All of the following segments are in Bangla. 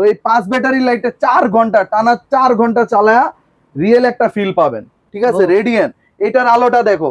তো এই পাঁচ ব্যাটারি লাইটে চার ঘণ্টা টানা চার ঘণ্টা চালায়া রিয়েল একটা ফিল পাবেন। ঠিক আছে? ও। রেডিয়েন্ট এটার আলোটা দেখো।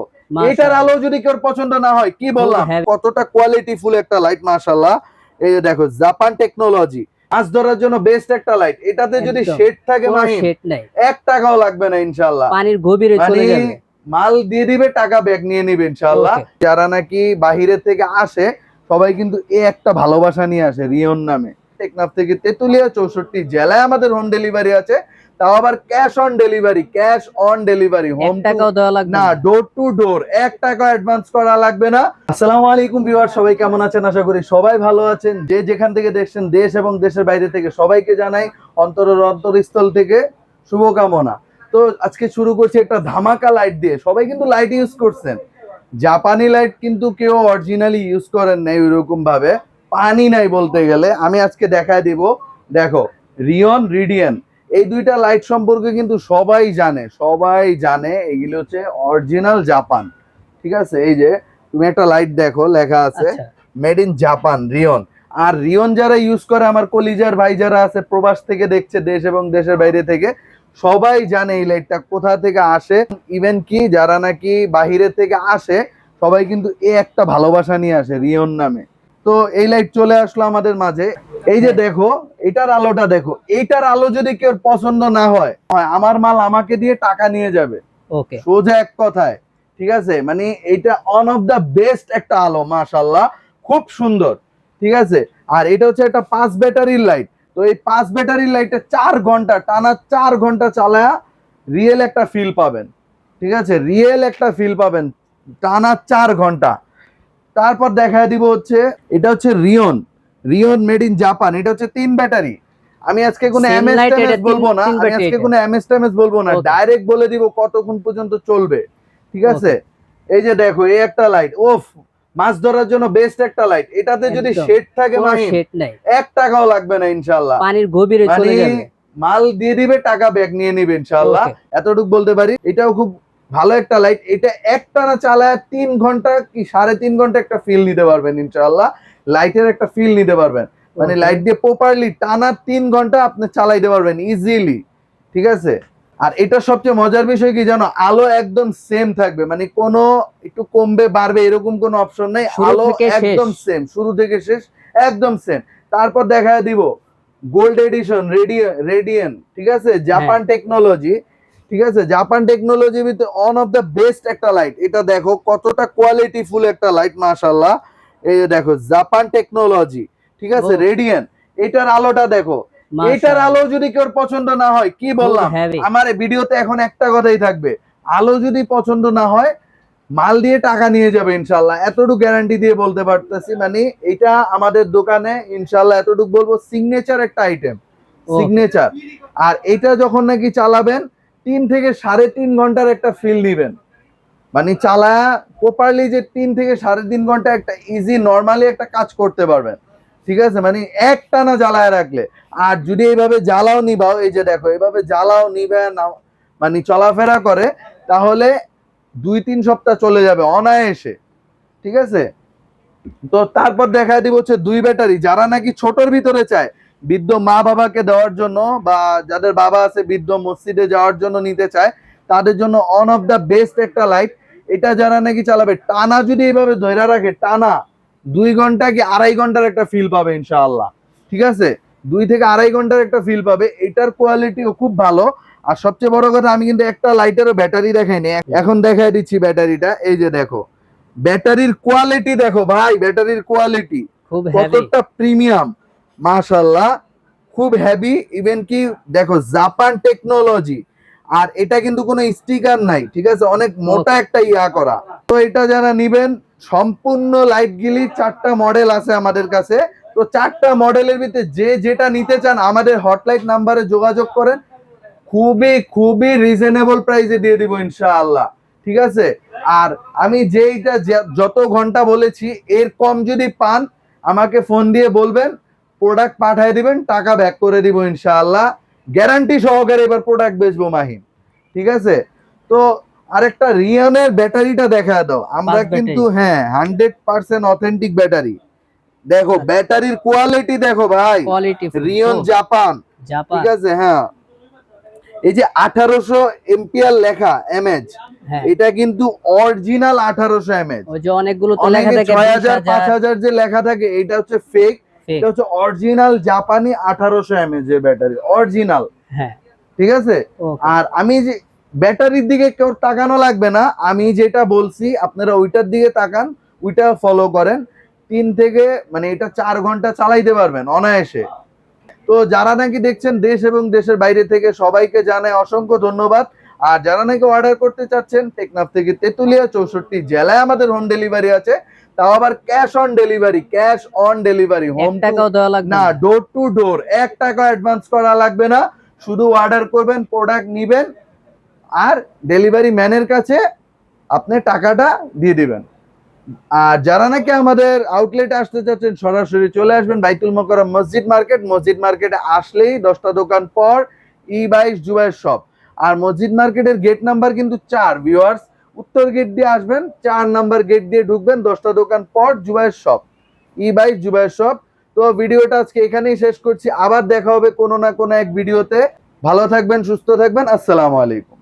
এটার আলো যদি কেউ পছন্দ না হয় কি বললাম? কতটা কোয়ালিটি ফুল একটা লাইট মাশাল্লাহ এই যে দেখো জাপান টেকনোলজি মাছ ধরার জন্য বেস্ট একটা লাইট এটাতে যদি শেড থাকে মাহিম শেড নাই। এক টাকাও লাগবে না ইনশাল্লাহ পানির গভীরে চলে যাবে। মাল দিয়ে দিবে টাকা ব্যাগ নিয়ে নিবে ইনশাল্লাহ যারা নাকি বাহিরে থেকে আসে সবাই কিন্তু এ একটা ভালোবাসা নিয়ে আসে রিয়ন নামে। টেকনাফ থেকে তেতুলিয়া চৌষট্টি জেলায় আমাদের হোম ডেলিভারি আছে। তাও আবার cash on delivery cash on delivery home টাকাও দেওয়া লাগবে না ডোর টু ডোর এক টাকা অ্যাডভান্স করা লাগবে না। আসসালামু আলাইকুম ভিউয়ার সবাই কেমন আছেন? আশা করি সবাই ভালো আছেন। যে যেখান থেকে দেখছেন দেশ এবং দেশের বাইরে থেকে সবাইকে জানাই অন্তরের অন্তরস্থল থেকে শুভকামনা। তো আজকে শুরু করছি একটা ধামাকা লাইট দিয়ে। সবাই কিন্তু লাইট ইউজ করছেন। জাপানি লাইট কিন্তু কেউ অরিজিনালি ইউজ করেন নাই ওইরকম ভাবে পানি নাই বলতে গেলে আমি আজকে দেখায় দিব। দেখো রিয়ন রিডিয়ান এই দুইটা লাইট সম্পর্কে কিন্তু সবাই জানে সবাই জানে এগুলো হচ্ছে অরিজিনাল জাপান ঠিক আছে? এই যে তুমি একটা লাইট দেখো লেখা আছে মেড ইন জাপান রিয়ন আর রিয়ন যারা ইউজ করে আমার কলিজার ভাই যারা আছে প্রবাস থেকে দেখছে দেশ এবং দেশের বাইরে থেকে সবাই জানে এই লাইটটা কোথা থেকে আসে। ইভেন কি যারা নাকি বাহিরে থেকে আসে সবাই কিন্তু এ একটা ভালোবাসা নিয়ে আসে রিয়ন নামে। তো এই লাইট চলে আসলো আমাদের মাঝে। এই যে দেখো এটার আলোটা দেখো। এইটার আলো যদি কেউ পছন্দ না হয় হয়, আমার মাল আমাকে দিয়ে টাকা নিয়ে যাবে। ওকে। সোজা এক কথায় ঠিক আছে? মানে এটা অন অফ দা বেস্ট একটা আলো মাশাল্লাহ খুব সুন্দর ঠিক আছে? আর এটা হচ্ছে একটা পাঁচ ব্যাটারির লাইট তো এই পাঁচ ব্যাটারির লাইটটা চার ঘণ্টা টানা চার ঘণ্টা চালায়া রিয়েল একটা ফিল পাবেন। ঠিক আছে? রিয়েল একটা ফিল পাবেন টানা চার ঘণ্টা। তারপর দেখা দিব হচ্ছে এটা হচ্ছে রিয়ন রিয়ন মেড ইন জাপান এটা হচ্ছে তিন ব্যাটারি। আমি আজকে কোনো Same এমএস টেমএস বলব না আমি আজকে। কোনো এমএস টেমএস বলব না ডাইরেক্ট বলে দিব কতক্ষণ পর্যন্ত চলবে। ঠিক আছে? এই যে দেখো এই একটা লাইট ওফ মাছ ধরার জন্য বেস্ট একটা লাইট এটাতে যদি শেড থাকে নাই। এক টাকাও লাগবে না ইনশাল্লাহ পানির গভীরে মানে চলে যাবে। মাল দিয়ে দিবে টাকা ব্যাগ নিয়ে নিবে ইনশাল্লাহ Okay. এতটুকু বলতে পারি এটাও খুব ভালো একটা লাইট এটা একটানা চালায় তিন ঘণ্টা কি সাড়ে তিন ঘণ্টা একটা ফিল নিতে পারবেন ইনশাল্লাহ লাইটের একটা ফিল নিতে পারবেন। মানে লাইট দিয়ে প্রপারলি টানা তিন ঘণ্টা আপনি চালাইতে পারবেন ইজিলি ঠিক আছে? আর এটা সবচেয়ে মজার বিষয় কি জানো? আলো একদম সেম থাকবে। মানে কোনো একটু কমবে বাড়বে এরকম কোনো অপশন নাই। আলো একদম সেম শুরু থেকে শেষ একদম সেম তারপর দেখা দিব গোল্ড এডিশন রেডিয়ান রেডিয়ান ঠিক আছে? জাপান টেকনোলজি ঠিক আছে? Japan technology with one of the best একটা লাইট এটা দেখো কতটা কোয়ালিটি ফুল একটা লাইট মাশাল্লাহ এই যে দেখো জাপান টেকনোলজি ঠিক আছে। রেডিয়ান এটার আলোটা দেখো। এটার আলো যদি কেউ পছন্দ না হয় কি বললাম? আমার ভিডিওতে এখন একটা কথাই থাকবে। আলো যদি পছন্দ না হয় মাল দিয়ে টাকা নিয়ে যাবে ইনশাল্লাহ এতটুকু গ্যারান্টি দিয়ে বলতে পারতেছি মানে এটা আমাদের দোকানে ইনশাল্লাহ এতটুকু বলব সিগনেচার একটা আইটেম সিগনেচার আর এটা যখন নাকি চালাবেন তিন থেকে সাড়ে তিন ঘণ্টার একটা ফিল নিবেন। মানে চালায়া প্রপারলি যে তিন থেকে সাড়ে তিন ঘণ্টা একটা ইজি নর্মালি একটা কাজ করতে পারবেন। ঠিক আছে? মানে এক টানা জ্বালায় রাখলে। আর যদি এইভাবে জ্বালাও নিবাও এই যে দেখো, এইভাবে জ্বালাও নিবে না মানে চলাফেরা করে, তাহলে দুই তিন সপ্তাহ চলে যাবে অনায়াসে। ঠিক আছে? তো তারপর দেখা দিব হচ্ছে দুই ব্যাটারি। যারা নাকি ছোটর ভিতরে চায় বৃদ্ধ মা বাবাকে দেওয়ার জন্য বা যাদের বাবা আছে বৃদ্ধ মসজিদে যাওয়ার জন্য নিতে চায় তাদের জন্য অন অফ দা বেস্ট একটা লাইট এটা যারা নাকি চালাবে টানা যদি এইভাবে ধরে রাখে টানা দুই ঘণ্টা কি আড়াই ঘণ্টার একটা ফিল পাবে ইনশাআল্লাহ। ঠিক আছে? দুই থেকে আড়াই ঘণ্টার একটা ফিল পাবে। এটার কোয়ালিটিও খুব ভালো। আর সবচেয়ে বড় কথা আমি কিন্তু একটা লাইটেরও ব্যাটারি দেখাইনি। এখ- এখন দেখাই দিচ্ছি ব্যাটারিটা এই যে দেখো ব্যাটারির কোয়ালিটি দেখো ভাই ব্যাটারির কোয়ালিটি খুব হেভি কতটা প্রিমিয়াম মাশাল্লাহ খুব হেভি ইভেন কি দেখো জাপান টেকনোলজি আর এটা কিন্তু কোনো স্টিকার নাই ঠিক আছে? অনেক মোটা একটা ইয়া করা। তো এটা যারা নিবেন সম্পূর্ণ লাইট গিলি চারটা মডেল আছে আমাদের কাছে। তো চারটা মডেলের ভিতরে যে যেটা নিতে চান আমাদের হটলাইট নাম্বারে যোগাযোগ করেন। খুবই খুবই রিজনেবল প্রাইসে দিয়ে দিব ইনশাআল্লাহ ঠিক আছে? আর আমি যেইটা যত ঘণ্টা বলেছি এর কম যদি পান আমাকে ফোন দিয়ে বলবেন। প্রোডাক্ট পাঠিয়ে দিবেন টাকা ব্যাক করে দিব ইনশাআল্লাহ। গ্যারান্টি সহকারে এবার প্রোডাক্ট বেচবো মাহিম। ঠিক আছে? তো আরেকটা রিয়নের ব্যাটারিটা দেখা দাও। আমরা কিন্তু হ্যাঁ হান্ড্রেড পার্সেন্ট অথেন্টিক ব্যাটারি দেখো ব্যাটারির কোয়ালিটি দেখো ভাই। রিয়ন জাপান ঠিক আছে হ্যাঁ। এই যে আঠারোশো এমপিআর লেখা এমএচ হ্যাঁ। এটা কিন্তু অরিজিনাল আঠারোশো এমএচ ওই অনেকগুলো ছয় হাজার পাঁচ হাজার যে লেখা থাকে এটা হচ্ছে ফেক এটা হচ্ছে অরিজিনাল জাপানি এর ব্যাটারি অরিজিনাল হ্যাঁ। ঠিক আছে? আর আমি যে ব্যাটারির দিকে কেউ তাকানো লাগবে না আমি যেটা বলছি আপনারা ওইটার দিকে তাকান ওইটা ফলো করেন। তিন থেকে মানে এটা চার ঘণ্টা চালাইতে পারবেন অনায়াসে। তো যারা নাকি দেখছেন দেশ এবং দেশের বাইরে থেকে সবাইকে জানাই অসংখ্য ধন্যবাদ। আর যারা নাকি অর্ডার করতে চাচ্ছেন টেকনাফ থেকে তেতুলিয়া চৌষট্টি জেলায় আমাদের হোম ডেলিভারি আছে তাও আবার cash on delivery cash on delivery home টাকাও দেওয়া লাগবে না না। ডোর টু ডোর এক টাকা অ্যাডভান্স করা লাগবে না। শুধু অর্ডার করবেন প্রোডাক্ট নিবেন আর ডেলিভারি ম্যানের কাছে আপনি টাকাটা দিয়ে দিবেন। আর যারা নাকি আমাদের আউটলেটে আসতে চাচ্ছেন সরাসরি চলে আসবেন বাইতুল মকরম মসজিদ মার্কেট। মসজিদ মার্কেটে আসলেই দশটা দোকান পর ই বাইশ জুবাইয়ের শপ। আর মসজিদ মার্কেটের গেট নাম্বার কিন্তু চার ভিউয়ার্স উত্তর গেট দিয়ে আসবেন, চার নাম্বার গেট দিয়ে ঢুকবেন, দশটা দোকান পর জুবাইয়ের শপ ই বাই জুবাইয়ের শপ তো ভিডিওটা আজকে এখানেই শেষ করছি। আবার দেখা হবে কোনো না কোনো এক ভিডিওতে। ভালো থাকবেন, সুস্থ থাকবেন। আসসালামু আলাইকুম।